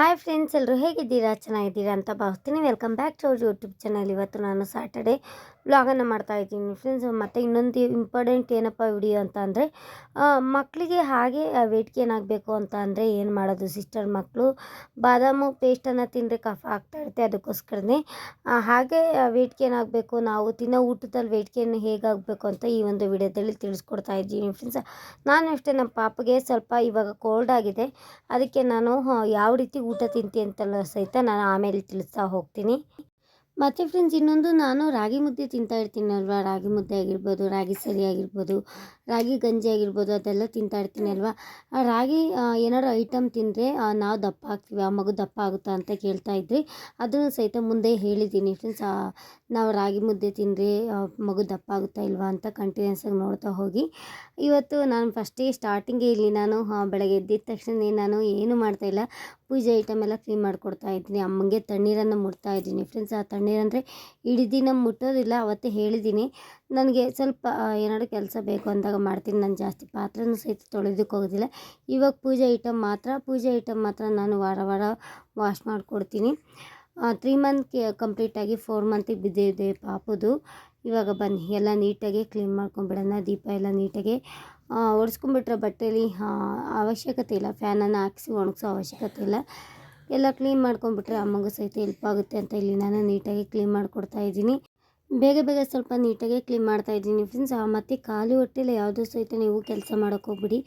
Hi friends ಎಲ್ಲರೂ ಹೇಗಿದ್ದೀರಾ? ಚೆನ್ನಾಗಿದ್ದೀರಾ ಅಂತ ಭಾವಿಸ್ತೀನಿ. Welcome back to our YouTube channel ಇವತ್ತು ನಾನು ಸ್ಯಾಟರ್ಡೇ ವ್ಲಾಗನ್ನು ಮಾಡ್ತಾಯಿದ್ದೀನಿ ಫ್ರೆಂಡ್ಸ್ ಮತ್ತು ಇನ್ನೊಂದು ಇಂಪಾರ್ಟೆಂಟ್ ಏನಪ್ಪ ವಿಡಿಯೋ ಅಂತ ಅಂದರೆ ಮಕ್ಕಳಿಗೆ ಹಾಗೆ ವೆಯ್ಟ್ ಗೇನ್ ಆಗಬೇಕು ಅಂತ ಅಂದರೆ ಏನು ಮಾಡೋದು? ಸಿಸ್ಟರ್ ಮಕ್ಕಳು ಬಾದಾಮು ಪೇಸ್ಟನ್ನು ತಿಂದರೆ ಕಫ ಆಗ್ತಾ ಇರುತ್ತೆ ಅದಕ್ಕೋಸ್ಕರನೇ. ಹಾಗೆ ವೆಯ್ಟ್ ಗೇನ್ ಆಗಬೇಕು. ನಾವು ತಿನ್ನೋ ಊಟದಲ್ಲಿ ವೆಯ್ಟ್ ಗೇನ್ ಹೇಗಾಗಬೇಕು ಅಂತ ಈ ಒಂದು ವಿಡಿಯೋದಲ್ಲಿ ತಿಳಿಸ್ಕೊಡ್ತಾ ಇದ್ದೀನಿ ಫ್ರೆಂಡ್ಸ್ ನಾನು ಅಷ್ಟೇ, ನಮ್ಮ ಪಾಪಗೆ ಸ್ವಲ್ಪ ಇವಾಗ ಕೋಲ್ಡ್ ಆಗಿದೆ. ಅದಕ್ಕೆ ನಾನು ಯಾವ ರೀತಿ ಊಟ ತಿಂತೀನಿ ಅಂತೆಲ್ಲ ಸಹಿತ ನಾನು ಆಮೇಲೆ ತಿಳಿಸ್ತಾ ಹೋಗ್ತೀನಿ. ಮತ್ತು ಫ್ರೆಂಡ್ಸ್ ಇನ್ನೊಂದು ನಾನು ರಾಗಿ ಮುದ್ದೆ ತಿಂತಾ ಇರ್ತೀನಿ ಅಲ್ವಾ? ರಾಗಿ ಮುದ್ದೆ ಆಗಿರ್ಬೋದು, ರಾಗಿ ಸರಿ ಆಗಿರ್ಬೋದು, ರಾಗಿ ಗಂಜಿ ಆಗಿರ್ಬೋದು, ಅದೆಲ್ಲ ತಿಂತಾ ಇರ್ತೀನಿ ಅಲ್ವಾ? ರಾಗಿ ಏನಾದ್ರು ಐಟಮ್ ತಿಂದರೆ ನಾವು ದಪ್ಪ ಆಗ್ತೀವಿ, ಆ ಮಗು ದಪ್ಪ ಆಗುತ್ತಾ ಅಂತ ಕೇಳ್ತಾ ಇದ್ರಿ, ಅದನ್ನು ಸಹಿತ ಮುಂದೆ ಹೇಳಿದ್ದೀನಿ. ಫ್ರೆಂಡ್ಸ್ ನಾವು ರಾಗಿ ಮುದ್ದೆ ತಿಂದರೆ ಮಗು ದಪ್ಪ ಆಗುತ್ತಾ ಇಲ್ವಾ ಅಂತ ಕಂಟಿನ್ಯೂಸ್ ಆಗಿ ನೋಡ್ತಾ ಹೋಗಿ. ಇವತ್ತು ನಾನು ಫಸ್ಟಿಗೆ ಸ್ಟಾರ್ಟಿಂಗೇ ಇಲ್ಲಿ ನಾನು ಬೆಳಗ್ಗೆ ಎದ್ದಿದ ತಕ್ಷಣ ನಾನು ಏನು ಮಾಡ್ತಾಯಿಲ್ಲ ಪೂಜೆ ಐಟಮ್ ಎಲ್ಲ ಕ್ಲೀನ್ ಮಾಡಿಕೊಡ್ತಾ ಇದ್ದೀನಿ. ಅಮ್ಮಂಗೆ ತಣ್ಣೀರನ್ನು ಮುಡ್ತಾ ಇದ್ದೀನಿ. ಫ್ರೆಂಡ್ಸ್ ಆ ತಣ್ಣೀರಂದರೆ ಇಡೀ ದಿನ ಮುಟ್ಟೋದಿಲ್ಲ, ಅವತ್ತೇ ಹೇಳಿದ್ದೀನಿ. ನನಗೆ ಸ್ವಲ್ಪ ಏನಾದ್ರು ಕೆಲಸ ಬೇಕು ಅಂದಾಗ ಮಾಡ್ತೀನಿ. ನಾನು ಜಾಸ್ತಿ ಪಾತ್ರೆನೂ ಸಹಿತ ತೊಳೆದಕ್ಕೆ ಹೋಗೋದಿಲ್ಲ. ಇವಾಗ ಪೂಜೆ ಐಟಮ್ ಮಾತ್ರ. ಪೂಜೆ ಐಟಮ್ ಮಾತ್ರ ನಾನು ವಾರ ವಾರ ವಾಶ್ ಮಾಡಿಕೊಡ್ತೀನಿ. ತ್ರೀ ಮಂತ್ ಕಂಪ್ಲೀಟಾಗಿ ಫೋರ್ ಮಂತಿಗೆ ಬಿದ್ದಿದೆ ಪಾಪದು. ಇವಾಗ ಬನ್ನಿ, ಎಲ್ಲ ನೀಟಾಗಿ ಕ್ಲೀನ್ ಮಾಡ್ಕೊಂಬಿಡೋಣ. ದೀಪ ಎಲ್ಲ ನೀಟಾಗಿ ಒರೆಸ್ಕೊಂಬಿಟ್ರೆ ಬಟ್ಟೆಯಲ್ಲಿ ಅವಶ್ಯಕತೆ ಇಲ್ಲ. ಫ್ಯಾನನ್ನು ಹಾಕಿಸಿ ಒಣಗಿಸೋ ಅವಶ್ಯಕತೆ ಇಲ್ಲ. ಎಲ್ಲ ಕ್ಲೀನ್ ಮಾಡ್ಕೊಂಡ್ಬಿಟ್ರೆ ಅಮ್ಮಗೂ ಸಹಿತ ಹೆಲ್ಪ್ ಆಗುತ್ತೆ ಅಂತ ಇಲ್ಲಿ ನಾನು ನೀಟಾಗಿ ಕ್ಲೀನ್ ಮಾಡಿಕೊಡ್ತಾ ಇದ್ದೀನಿ. ಬೇಗ ಬೇಗ ಸ್ವಲ್ಪ ನೀಟಾಗಿ ಕ್ಲೀನ್ ಮಾಡ್ತಾ ಇದ್ದೀನಿ ಫ್ರೆಂಡ್ಸ್ ಮತ್ತು ಖಾಲಿ ಹೊಟ್ಟೆಲಿ ಯಾವುದೂ ಸಹಿತ ನೀವು ಕೆಲಸ ಮಾಡೋಕ್ಕೆ ಹೋಗ್ಬಿಡಿ.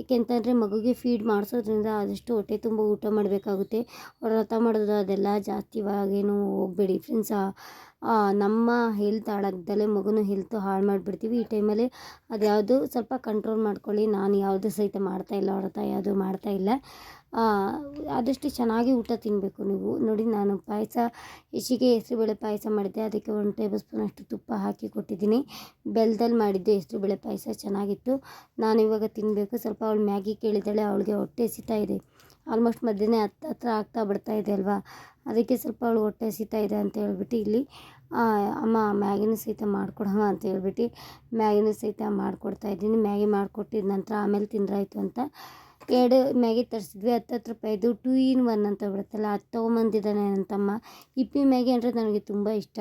ಏಕೆಂತಂದರೆ ಮಗುಗೆ ಫೀಡ್ ಮಾಡಿಸೋದ್ರಿಂದ ಆದಷ್ಟು ಹೊಟ್ಟೆ ತುಂಬ ಊಟ ಮಾಡಬೇಕಾಗುತ್ತೆ. ವ್ರತ ಮಾಡೋದು ಅದೆಲ್ಲ ಜಾಸ್ತಿ ಇವಾಗೇನು ಹೋಗಬೇಡಿ ಫ್ರೆಂಡ್ಸ್ ನಮ್ಮ ಹೆಲ್ತ್ ಹಾಳಾಗ್ದಲ್ಲೇ ಮಗುನ ಹೆಲ್ತ್ ಹಾಳು ಮಾಡಿಬಿಡ್ತೀವಿ. ಈ ಟೈಮಲ್ಲಿ ಅದ್ಯಾವುದು ಸ್ವಲ್ಪ ಕಂಟ್ರೋಲ್ ಮಾಡ್ಕೊಳ್ಳಿ. ನಾನು ಯಾವುದು ಸಹಿತ ಮಾಡ್ತಾ ಇಲ್ಲ ವ್ರತ ಯಾವುದು ಮಾಡ್ತಾ ಇಲ್ಲ. ಆ, ಆದಷ್ಟು ಚೆನ್ನಾಗಿ ಊಟ ತಿನ್ನಬೇಕು ನೀವು. ನೋಡಿ, ನಾನು ಪಾಯಸ ಹೆಚ್ಚಿಗೆ ಹೆಸರುಬೇಳೆ ಪಾಯಸ ಮಾಡಿದ್ದೆ. ಅದಕ್ಕೆ ಒಂದು ಟೇಬಲ್ ಸ್ಪೂನ್ ಅಷ್ಟು ತುಪ್ಪ ಹಾಕಿ ಕೊಟ್ಟಿದ್ದೀನಿ. ಬೆಲ್ಲದಲ್ಲಿ ಮಾಡಿದ್ದೆ ಹೆಸರುಬೇಳೆ ಪಾಯಸ, ಚೆನ್ನಾಗಿತ್ತು. ನಾನು ಇವಾಗ ತಿನ್ನಬೇಕು ಸ್ವಲ್ಪ ಅವಳು ಮ್ಯಾಗಿ ಕೇಳಿದ್ದಾಳೆ, ಅವಳಿಗೆ ಹೊಟ್ಟೆ ಹಸಿತಾ ಇದೆ. ಆಲ್ಮೋಸ್ಟ್ ಮಧ್ಯಾಹ್ನ ಹತ್ತು ಹತ್ರ ಆಗ್ತಾ ಬಿಡ್ತಾ ಇದೆ ಅಲ್ವಾ? ಅದಕ್ಕೆ ಸ್ವಲ್ಪ ಅವಳು ಹೊಟ್ಟೆ ಹಸಿತಾ ಇದೆ ಅಂತ ಹೇಳ್ಬಿಟ್ಟು ಇಲ್ಲಿ ಅಮ್ಮ ಮ್ಯಾಗಿನ ಸಹಿತ ಮಾಡಿಕೊಡಮ್ಮ ಅಂತ ಹೇಳ್ಬಿಟ್ಟು ಮ್ಯಾಗಿನ ಸಹಿತ ಮಾಡಿಕೊಡ್ತಾ ಇದ್ದೀನಿ. ಮ್ಯಾಗಿ ಮಾಡಿಕೊಟ್ಟಿದ ನಂತರ ಆಮೇಲೆ ತಿಂದ್ರಾಯ್ತು ಅಂತ ಎರಡು ಮ್ಯಾಗಿ ತರಿಸಿದ್ವಿ, ಹತ್ತತ್ತು ರೂಪಾಯಿದು ಟೂ ಇನ್ ಒನ್ ಅಂತ ಬರುತ್ತಲ್ಲ, ಅದು ತೊಗೊಂಬಂದಿದ್ದಾನೆ ನನ್ನ ತಮ್ಮ. ಇಪ್ಪಿ ಮ್ಯಾಗಿ ಅಂದರೆ ನನಗೆ ತುಂಬ ಇಷ್ಟ.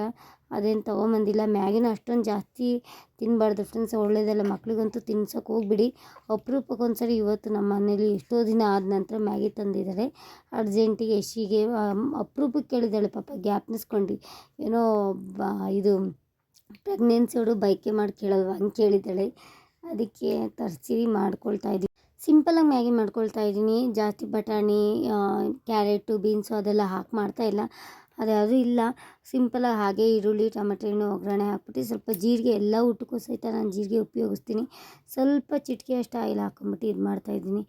ಅದೇನು ತೊಗೊಂಬಂದಿಲ್ಲ. ಮ್ಯಾಗಿನ ಅಷ್ಟೊಂದು ಜಾಸ್ತಿ ತಿನ್ನಬಾರ್ದು ಫ್ರೆಂಡ್ಸ್ ಒಳ್ಳೆಯದಲ್ಲ ಮಕ್ಳಿಗಂತೂ ತಿನ್ಸೋಕೆ ಹೋಗ್ಬಿಡಿ. ಅಪರೂಪಕ್ಕೆ ಒಂದ್ಸರಿ ಇವತ್ತು ನಮ್ಮ ಮನೇಲಿ ಎಷ್ಟೋ ದಿನ ಆದ ನಂತರ ಮ್ಯಾಗಿ ತಂದಿದ್ದಾರೆ. ಅರ್ಜೆಂಟಿಗೆ ಯಶಿಗೆ ಅಪರೂಪಕ್ಕೆ ಕೇಳಿದ್ದಾಳೆ ಪಾಪ ಗ್ಯಾಪ್ನಿಸ್ಕೊಂಡು ಏನೋ ಬ, ಇದು ಪ್ರೆಗ್ನೆನ್ಸಿಯೋಡು ಬೈಕೆ ಮಾಡಿ ಕೇಳಲ್ವ ಹಂಗೆ ಕೇಳಿದ್ದಾಳೆ. ಅದಕ್ಕೆ ತರಿಸಿ ಮಾಡ್ಕೊಳ್ತಾ ಇದ್ದೀನಿ ಸಿಂಪಲಾಗಿ ಮ್ಯಾಗಿ ಮಾಡ್ಕೊಳ್ತಾ ಇದ್ದೀನಿ. ಜಾಸ್ತಿ ಬಟಾಣಿ ಕ್ಯಾರೆಟು, ಬೀನ್ಸು ಅದೆಲ್ಲ ಹಾಕಿ ಮಾಡ್ತಾ ಇಲ್ಲ. ಅದ್ಯಾವುದೂ ಇಲ್ಲ. ಸಿಂಪಲಾಗಿ ಹಾಗೆ ಈರುಳ್ಳಿ, ಟೊಮೆಟೊ ಹಣ್ಣು, ಒಗ್ಗರಣೆ ಹಾಕ್ಬಿಟ್ಟು ಸ್ವಲ್ಪ ಜೀರಿಗೆ ಎಲ್ಲ ಊಟಕ್ಕೂ ಸಹಿತ ನಾನು ಜೀರಿಗೆ ಉಪಯೋಗಿಸ್ತೀನಿ. ಸ್ವಲ್ಪ ಚಿಟಿಕೆ ಅಷ್ಟು ಆಯಿಲ್ ಹಾಕೊಂಬಿಟ್ಟು ಇದು ಮಾಡ್ತಾಯಿದ್ದೀನಿ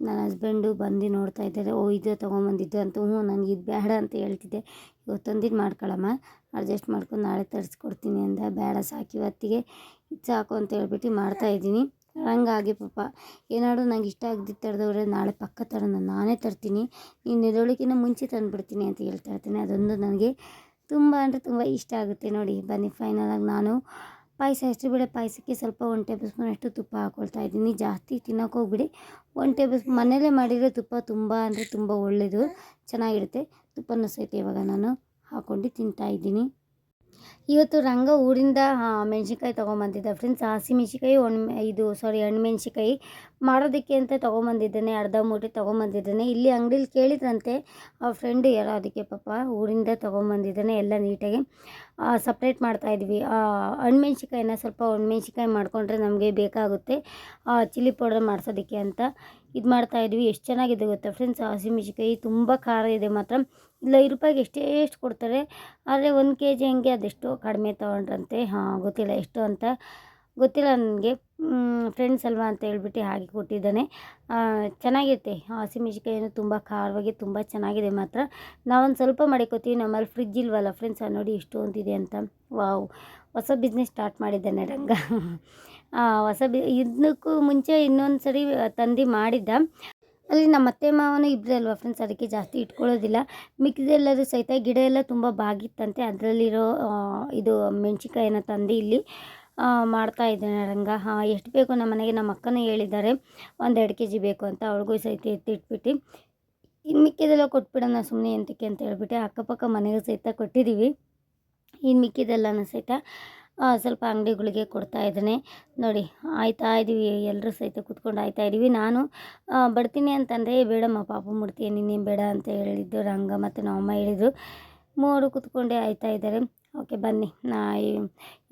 ನನ್ನ ಹಸ್ಬೆಂಡು ಬಂದು ನೋಡ್ತಾ ಇದ್ದಾರೆ. ಓ, ಇದು ತೊಗೊಂಬಂದಿದ್ದು ಅಂತ. ಹ್ಞೂ, ನನಗೆ ಇದು ಬೇಡ ಅಂತ ಹೇಳ್ತಿದ್ದೆ. ಇವತ್ತೊಂದಿನ ಮಾಡ್ಕೊಳ್ಳಮ್ಮ ಅಡ್ಜಸ್ಟ್ ಮಾಡ್ಕೊಂಡು ನಾಳೆ ತರಿಸ್ಕೊಡ್ತೀನಿ ಅಂದ. ಬೇಡ ಸಾಕು ಇವತ್ತಿಗೆ. ಇದು ಸಾಕು ಅಂತ ಹೇಳ್ಬಿಟ್ಟು ಮಾಡ್ತಾಯಿದ್ದೀನಿ ಹಂಗಾಗಿ ಪಾಪ, ಏನಾದ್ರು ನಂಗೆ ಇಷ್ಟ ಆಗದಿದ್ದು ತಡೆದವ್ರೆ ನಾಳೆ ಪಕ್ಕ ತರೋಣ ನಾನೇ ತರ್ತೀನಿ. ನೀನು ನಿಲ್ಲೋಳಿಕಿನ ಮುಂಚೆ ತಂದುಬಿಡ್ತೀನಿ ಅಂತ ಹೇಳ್ತಾ ಇರ್ತೀನಿ. ಅದೊಂದು ನನಗೆ ತುಂಬ ಅಂದರೆ ತುಂಬ ಇಷ್ಟ ಆಗುತ್ತೆ ನೋಡಿ. ಬನ್ನಿ ಫೈನಲಾಗಿ ನಾನು ಪಾಯಸ ಎಷ್ಟು ಬಿಡೆ ಪಾಯಸಕ್ಕೆ ಸ್ವಲ್ಪ ಒನ್ ಟೇಬಲ್ ಸ್ಪೂನ್ ಅಷ್ಟು ತುಪ್ಪ ಹಾಕ್ಕೊಳ್ತಾ ಇದ್ದೀನಿ. ಜಾಸ್ತಿ ತಿನ್ನೋಕೆ ಹೋಗ್ಬಿಡಿ. ಒಂದು ಟೇಬಲ್ ಸ್ಪೂನ್ ಮನೇಲೇ ಮಾಡಿರೋ ತುಪ್ಪ ತುಂಬ ಅಂದರೆ ತುಂಬ ಒಳ್ಳೆಯದು ಚೆನ್ನಾಗಿರುತ್ತೆ. ತುಪ್ಪನೂ ಸಹಿತ ಇವಾಗ ನಾನು ಹಾಕ್ಕೊಂಡು ತಿಂತಾ ಇದ್ದೀನಿ. ಇವತ್ತು ರಂಗ ಊರಿಂದ ಮೆಣಸಿನ್ಕಾಯಿ ತೊಗೊಂಬಂದಿದ್ದ ಫ್ರೆಂಡ್ಸ್ ಹಸಿ ಮೆಣಸಿಕಾಯಿ ಒಣ, ಇದು ಸಾರಿ ಹಣ್ಮೆಣ್ಸಿಕಾಯಿ ಮಾಡೋದಕ್ಕೆ ಅಂತ ತೊಗೊಂಬಂದಿದ್ದಾನೆ, ಅರ್ಧ ಮೂಟೆ ತೊಗೊಂಬಂದಿದ್ದಾನೆ. ಇಲ್ಲಿ ಅಂಗಡೀಲಿ ಕೇಳಿದ್ರಂತೆ, ಆ ಫ್ರೆಂಡ್ ಯಾರೋ, ಅದಕ್ಕೆ ಪಾಪ ಊರಿಂದ ತೊಗೊಂಬಂದಿದ್ದಾನೆ ಎಲ್ಲ ನೀಟಾಗಿ. ಸಪ್ರೇಟ್ ಮಾಡ್ತಾಯಿದ್ವಿ ಹಣ್ಮೆಣ್ಸಿಕಾಯಿನ ಸ್ವಲ್ಪ ಒಣಮೆಣ್ಸಿಕಾಯಿ ಮಾಡಿಕೊಂಡ್ರೆ ನಮಗೆ ಬೇಕಾಗುತ್ತೆ ಚಿಲ್ಲಿ ಪೌಡರ್ ಮಾಡಿಸೋದಕ್ಕೆ ಅಂತ. ಇದು ಮಾಡ್ತಾಯಿದ್ವಿ ಎಷ್ಟು ಚೆನ್ನಾಗಿದೆ ಗೊತ್ತಾ ಫ್ರೆಂಡ್ಸ್ ಹಸಿಮೆಣ್ಸಿಕಾಯಿ ತುಂಬ ಖಾರ ಇದೆ ಮಾತ್ರ. ಇಲ್ಲ ಐದು ರೂಪಾಯಿಗೆ ಎಷ್ಟೇ ಎಷ್ಟು ಕೊಡ್ತಾರೆ, ಆದರೆ ಒಂದು ಕೆ ಜಿ ಹಂಗೆ ಅದೆಷ್ಟು ಕಡಿಮೆ ತೊಗೊಂಡ್ರಂತೆ. ಹಾಂ, ಗೊತ್ತಿಲ್ಲ ಎಷ್ಟು ಅಂತ. ಗೊತ್ತಿಲ್ಲ ನನಗೆ. ಫ್ರೆಂಡ್ಸ್ ಅಲ್ವಾ ಅಂತ ಹೇಳ್ಬಿಟ್ಟು ಹಾಗೆ ಕೊಟ್ಟಿದ್ದಾನೆ. ಚೆನ್ನಾಗಿರುತ್ತೆ ಹಸಿಮೆಣ್ಸಿಕಾಯಿನೂ ತುಂಬ ಖಾರವಾಗಿ ತುಂಬ ಚೆನ್ನಾಗಿದೆ ಮಾತ್ರ. ನಾವೊಂದು ಸ್ವಲ್ಪ ಮಾಡಿಕೋತೀವಿ. ನಮ್ಮಲ್ಲಿ ಫ್ರಿಜ್ ಇಲ್ವಲ್ಲ ಫ್ರೆಂಡ್ಸ್ ನೋಡಿ ಇಷ್ಟೊಂದಿದೆ ಅಂತ. ವಾವ್, ಹೊಸ ಬಿಸ್ನೆಸ್ ಸ್ಟಾರ್ಟ್ ಮಾಡಿದ್ದಾನೆ ರಂಗ. ಹೊಸ ಬಿ ಇದಕ್ಕೂ ಮುಂಚೆ ಇನ್ನೊಂದು ಸರಿ ತಂದು ಮಾಡಿದ್ದ. ಅಲ್ಲಿ ನಮ್ಮ ಅತ್ತೆ ಮಾವನು ಇಬ್ಬರೇ ಅಲ್ವಾ ಫ್ರೆಂಡ್ಸ್ ಅದಕ್ಕೆ ಜಾಸ್ತಿ ಇಟ್ಕೊಳ್ಳೋದಿಲ್ಲ. ಮಿಕ್ಕಿದೆಲ್ಲರೂ ಸಹಿತ ಗಿಡ ಎಲ್ಲ ತುಂಬ ಬಾಗಿತ್ತಂತೆ. ಅದರಲ್ಲಿರೋ ಇದು ಮೆಣಸಿನ್ಕಾಯಿನ ತಂದು ಇಲ್ಲಿ ಮಾಡ್ತಾ ಇದ್ದೇನೆ ರಂಗ. ಹಾಂ, ಎಷ್ಟು ಬೇಕು ನಮ್ಮ ಮನೆಗೆ? ನಮ್ಮ ಅಕ್ಕನೂ ಹೇಳಿದ್ದಾರೆ ಒಂದೆರಡು ಕೆ ಜಿ ಬೇಕು ಅಂತ. ಅವ್ಳಿಗೂ ಸಹಿತ ಎತ್ತಿಟ್ಬಿಟ್ಟು ಇನ್ನು ಮಿಕ್ಕಿದೆಲ್ಲ ಕೊಟ್ಬಿಡೋಣ ಸುಮ್ಮನೆ ಎಂತಕ್ಕೆ ಅಂತ ಹೇಳ್ಬಿಟ್ಟು ಅಕ್ಕಪಕ್ಕ ಮನೆಗೆ ಸಹಿತ ಕೊಟ್ಟಿದ್ದೀವಿ. ಇನ್ನು ಮಿಕ್ಕಿದೆಲ್ಲನೂ ಸಹಿತ ಸ್ವಲ್ಪ ಅಂಗಡಿಗಳಿಗೆ ಕೊಡ್ತಾ ಇದ್ದಾನೆ. ನೋಡಿ, ಆಯ್ತಾ ಇದ್ದೀವಿ ಎಲ್ಲರೂ ಸಹಿತ ಕೂತ್ಕೊಂಡು ಆಯ್ತಾ ಇದ್ದೀವಿ ನಾನು ಬರ್ತೀನಿ ಅಂತಂದರೆ, ಬೇಡಮ್ಮ, ಪಾಪು ಮುಡ್ತೀಯ ನೀನೇನು ಬೇಡ ಅಂತ ಹೇಳಿದ್ದು, ರಂಗ ಮತ್ತು ನಮ್ಮಮ್ಮ ಹೇಳಿದರು. ಮೂವರು ಕೂತ್ಕೊಂಡೆ ಆಯ್ತಾ ಇದ್ದಾರೆ. ಓಕೆ, ಬನ್ನಿ. ನಾ